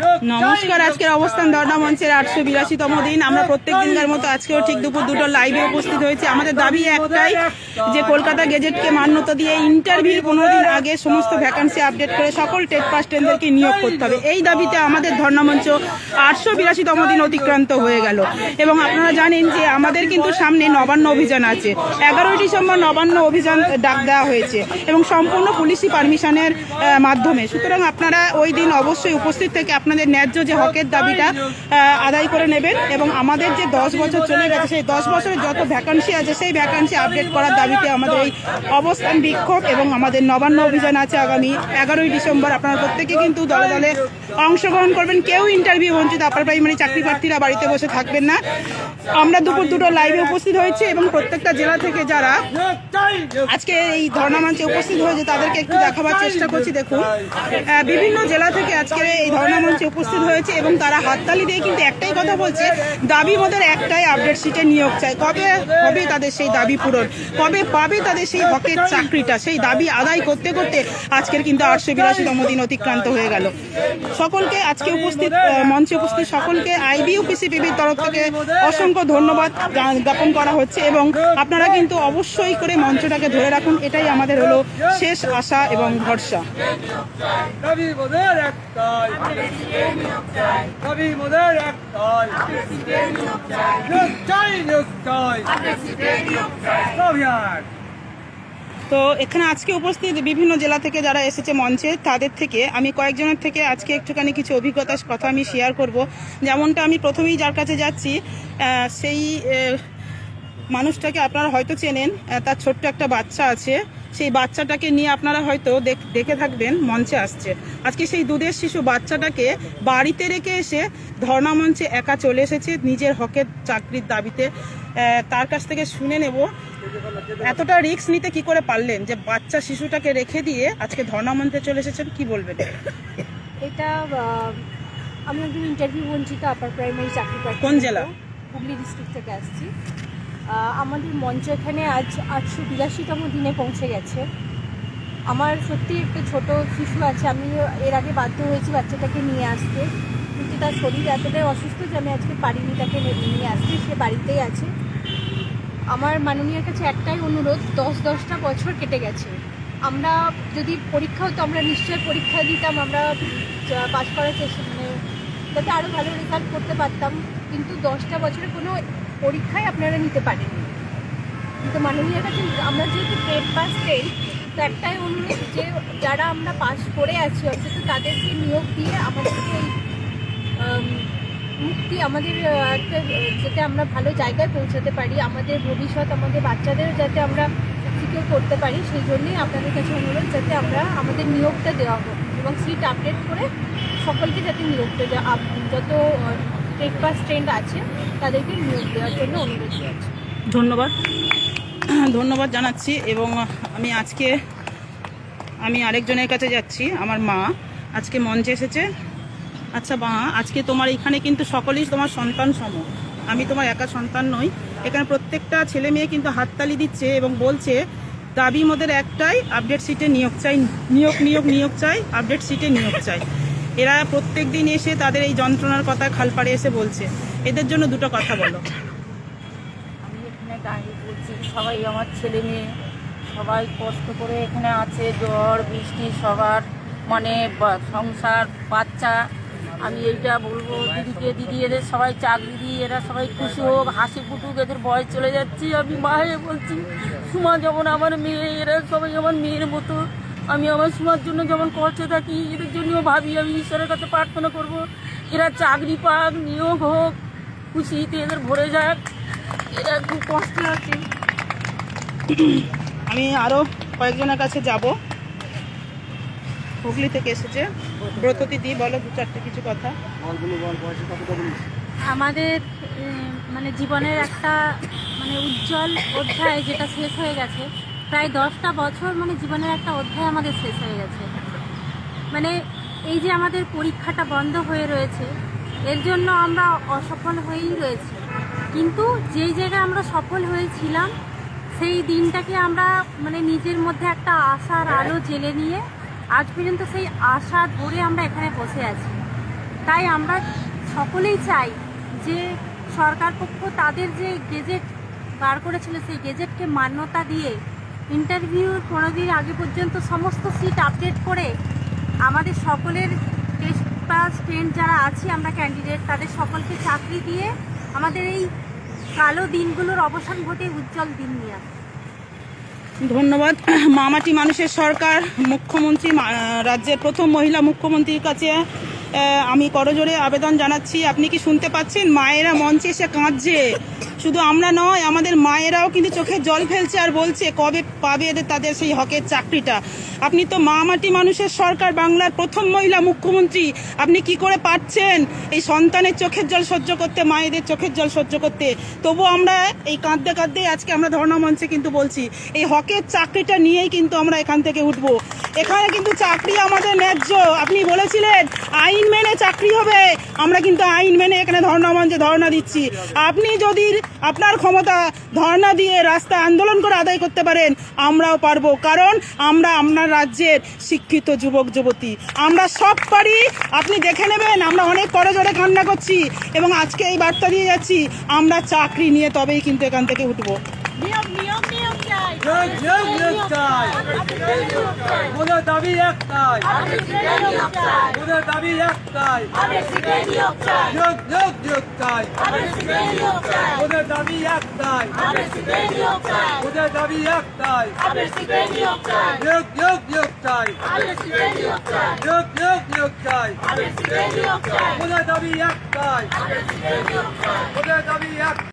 নমস্কার, আজকের অবস্থান ধর্ণা মঞ্চের আটশো বিরাশিতম দিন। আমরা প্রত্যেক দিনকার মতো আজকেও ঠিক দুপুর দুটো লাইভে উপস্থিত হয়েছি। আমাদের দাবি একটাই যে কলকাতা গেজেটকে মান্যতা দিয়ে ইন্টারভিউর পনেরো দিন আগে সমস্ত ভ্যাকান্সি আপডেট করে সকল টেট পাস টেনদেরকে নিয়োগ করতে হবে। এই দাবিতে আমাদের ধর্ণা মঞ্চ আটশো বিরাশিতম দিন অতিক্রান্ত হয়ে গেল। এবং আপনারা জানেন যে আমাদের কিন্তু সামনে নবান্ন অভিযান আছে। এগারোই ডিসেম্বর নবান্ন অভিযান ডাক দেওয়া হয়েছে এবং সম্পূর্ণ পুলিশি পারমিশনের মাধ্যমে। সুতরাং আপনারা ওই দিন অবশ্যই উপস্থিত থেকে আপনাদের ন্যায্য যে হকের দাবিটা আদায় করে নেবেন এবং আমাদের যে দশ বছর চলে গেছে, সেই দশ বছরের যত ভ্যাকান্সি আছে, সেই ভ্যাকান্সি আপডেট করার দাবিতে আমাদের এই অবস্থান বিক্ষোভ এবং আমাদের নবান্ন অভিযান আছে আগামী এগারোই ডিসেম্বর। আপনারা প্রত্যেকে কিন্তু দলে দলে অংশগ্রহণ করবেন, কেউ ইন্টারভিউ বঞ্চিত আপার প্রাইমারি চাকরি প্রার্থীরা বাড়িতে বসে থাকবেন না। আমরা দুপুর দুটো লাইভে উপস্থিত হয়েছি এবং প্রত্যেকটা জেলা থেকে যারা আজকে এই ধর্ণা মঞ্চে উপস্থিত হয়েছে, তাদেরকে একটু দেখাবার চেষ্টা করছি। দেখুন বিভিন্ন জেলা থেকে আজকে এই ধর্ণা মঞ্চে উপস্থিত হয়েছে এবং তারা হাততালি দিয়ে কিন্তু একটাই কথা বলছে, দাবি মোদের একটাই আপডেট সিটে নিয়োগ চাই। কবে হবে তাদের সেই দাবি পূরণ? কবে পাবে তাদের সেই হকের চাকরিটা? সেই দাবি আদায় করতে করতে আজকের কিন্তু আটশো বিরাশিতম দিন অতিক্রান্ত হয়ে গেল। সকলকে আজকে উপস্থিত মঞ্চে উপস্থিত সকলকে আইবি পিসিপিবির তরফ থেকে অসংখ্য ধন্যবাদ জ্ঞাপন করা হচ্ছে এবং আপনারা কিন্তু অবশ্যই করে মঞ্চটাকে ধরে রাখুন। এটাই আমাদের হলো শেষ আশা এবং ভরসা। দাবি মোদের একটাই দাবি মোদের একটাই নিয়োগ চাই নিয়োগ চাই অভিযান তো এখানে আজকে উপস্থিত বিভিন্ন জেলা থেকে যারা এসেছে মঞ্চে, তাদের থেকে আমি কয়েকজনের থেকে আজকে একটুখানি কিছু অভিজ্ঞতার কথা আমি শেয়ার করব। যেমনটা আমি প্রথমেই যার কাছে যাচ্ছি সেই মানুষটাকে আপনারা হয়তো চেনেন তার ছোট্ট একটা বাচ্চা আছে। সেই বাচ্চাটাকে নিয়ে আপনারা হয়তো দেখ- থাকবেন, মঞ্চে আসছে। আজকে সেই দুধের শিশু বাচ্চাটাকে বাড়িতে রেখে এসে ধর্ণা মঞ্চে একা চলে এসেছে, নিজের হকের চাকরির দাবিতে। তার কাছ থেকে শুনে নেব এতটা রিস্ক নিতে কি করে পারলেন যে বাচ্চা শিশুটাকে রেখে দিয়ে আজকে ধর্না মানতে চলে এসেছেন? কি বলবেন? এটা আমি একজন ইন্টারভিউ বঞ্চিত আপার প্রাইমারি চাকরি কোন জেলা? হুগলি ডিস্ট্রিক্ট থেকে আসছি। আমাদের মঞ্চ এখানে আজ আটশো বিরাশিতম দিনে পৌঁছে গেছে। আমার সত্যি একটা ছোট শিশু আছে, আমি এর আগে বাধ্য হয়েছি বাচ্চাটাকে নিয়ে আসতে। কিন্তু তার শরীর এতটাই অসুস্থ যে আমি আজকে পারিনি তাকে নিয়ে আসতে, সে বাড়িতেই আছে। আমার মাননীয়ার কাছে একটাই অনুরোধ, দশ দশটা বছর কেটে গেছে। আমরা যদি পরীক্ষা হতো, আমরা নিশ্চয়ই পরীক্ষা দিতাম, আমরা পাস করার চেষ্টা মানে যাতে আরও ভালো রেজাল্ট করতে পারতাম। কিন্তু দশটা বছরে কোনো পরীক্ষাই আপনারা নিতে পারেননি। কিন্তু মাননীয়ার কাছে আমরা যেহেতু টেট পাস টেন তো একটাই অনুরোধ যে যারা আমরা পাস করে আছি, অন্তত তাদেরকে নিয়োগ দিয়ে আমাদেরকে মুক্তি আমাদের একটা যাতে আমরা ভালো জায়গায় পৌঁছাতে পারি, আমাদের ভবিষ্যৎ, আমাদের বাচ্চাদের যাতে আমরা সিকিউর করতে পারি, সেই জন্যই আপনাদের কাছে অনুরোধ যাতে আমরা আমাদের নিয়োগটা দেওয়া হোক এবং সিট আপডেট করে সকলকে যাতে নিয়োগটা দেওয়া যত টেট ট্রেন্ড আছে, তাদেরকে নিয়োগ দেওয়ার জন্য অনুরোধ জানাচ্ছি ধন্যবাদ। ধন্যবাদ জানাচ্ছি এবং আমি আজকে আমি আরেকজনের কাছে যাচ্ছি, আমার মা। আজকে মঞ্চে এসেছে। আচ্ছা মা, আজকে তোমার এখানে কিন্তু সকলেই তোমার সন্তান সম। আমি তোমার একা সন্তান নই। এখানে প্রত্যেকটা ছেলে মেয়ে কিন্তু হাততালি দিচ্ছে এবং বলছে, দাবি মোদের একটাই আপডেট সিটে নিয়োগ চাই, নিয়োগ নিয়োগ নিয়োগ চাই আপডেট সিটে নিয়োগ চাই। এরা প্রত্যেক দিন এসে তাদের এই যন্ত্রণার কথা খালপাড়ে এসে বলছে। এদের জন্য দুটো কথা বলো। দাঁড়িয়ে বলছি সবাই আমার ছেলে মেয়ে, সবাই কষ্ট করে এখানে আছে, জ্বর, বৃষ্টি, সবার মানে সংসার, বাচ্চা। আমি এইটা বলব, দিদিকে, দিদি, এদের সবাই চাকরি দিই এরা সবাই খুশি হোক, হাসি ফুটুক, এদের বয়স চলে যাচ্ছি। আমি মায়ে বলছি, সুমা যেমন আমার মেয়ে, এরা সবাই আমার মেয়ের মতো। আমি আমার সুমার জন্য যেমন কষ্টে থাকি, এদের জন্যও ভাবি, আমি ঈশ্বরের কাছে প্রার্থনা করব। এরা চাকরি পাক, নিয়োগ হোক, খুশিতে এদের ভরে যাক। খুব কষ্ট আমি আরও কয়েকজনের কাছে যাব। হুগলি থেকে এসেছে। ব্রততি দি বলো দু চারটে কিছু কথা। আমাদের মানে জীবনের একটা মানে উজ্জ্বল অধ্যায় যেটা শেষ হয়ে গেছে। প্রায় দশটা বছর মানে জীবনের একটা অধ্যায় আমাদের শেষ হয়ে গেছে। মানে এই যে আমাদের পরীক্ষাটা বন্ধ হয়ে রয়েছে এর জন্য আমরা অসফল হয়েই রয়েছি। কিন্তু যেই জায়গায় আমরা সফল হয়েছিলাম, সেই দিনটাকে আমরা মানে নিজের মধ্যে একটা আশার আলো জেলে নিয়ে আজ পর্যন্ত সেই আশা ধরে আমরা এখানে বসে আছি। তাই আমরা সকলেই চাই যে সরকার পক্ষ তাদের যে গেজেট বার করেছিল, সেই গেজেটকে মান্যতা দিয়ে ইন্টারভিউ পনেরো দিন আগে পর্যন্ত সমস্ত সিট আপডেট করে আমাদের সকলের টেস্ট পাস স্টুডেন্ট যারা আছি, আমরা ক্যান্ডিডেট তাদের সকলকে চাকরি দিয়ে আমাদের এই কালো দিনগুলোর অবসান ঘটে উজ্জ্বল দিন নিয়ে। ধন্যবাদ। মামাটি মানুষের সরকার, মুখ্যমন্ত্রী রাজ্যের প্রথম মহিলা মুখ্যমন্ত্রীর কাছে আমি করজোরে আবেদন জানাচ্ছি। আপনি কি শুনতে পাচ্ছেন? মায়েরা মঞ্চে এসে কাঁদছে। শুধু আমরা নয়, আমাদের মায়েরাও কিন্তু চোখে জল ফেলছে আর বলছে, কবে পাবে এদের তাদের সেই হকের চাকরিটা? আপনি তো মা মাটি মানুষের সরকার, বাংলার প্রথম মহিলা মুখ্যমন্ত্রী। আপনি কি করে পাচ্ছেন এই সন্তানের চোখের জল সহ্য করতে, মায়েদের চোখের জল সহ্য করতে? তবু আমরা এই কাঁদতে কাঁদতেই আজকে আমরা ধর্ণা মঞ্চে কিন্তু বলছি, এই হকের চাকরিটা নিয়েই কিন্তু আমরা এখান থেকে উঠব। এখানে কিন্তু চাকরি আমাদের ন্যায্য। আপনি বলেছিলেন, আইন মেনে চাকরি হবে। আমরা কিন্তু আইন মেনে এখানে ধর্ণা মঞ্চে ধর্ণা দিচ্ছি। আপনি যদি আপনার ক্ষমতা ধর্ণা দিয়ে রাস্তা আন্দোলন করে আদায় করতে পারেন আমরাও পারব। কারণ আমরা আপনার রাজ্যের শিক্ষিত যুবক যুবতী। আমরা সব পারি। আপনি দেখে নেবেন আমরা অনেক করে জোরে কান্না করছি এবং আজকে এই বার্তা দিয়ে যাচ্ছি আমরা চাকরি নিয়ে তবেই কিন্তু এখান থেকে উঠবো। নিয়োগ নিয়োগ নিয়োগ চাই। মোদের দাবি একটাই মোদের দাবি একটাই নিয়োগ নিয়োগ নিয়োগ চাই মোদের দাবি একটাই মোদের দাবি একটাই নিয়োগ নিয়োগ নিয়োগ চাই নিয়োগ নিয়োগ নিয়োগ চাই মোদের দাবি একটাই মোদের দাবি একটাই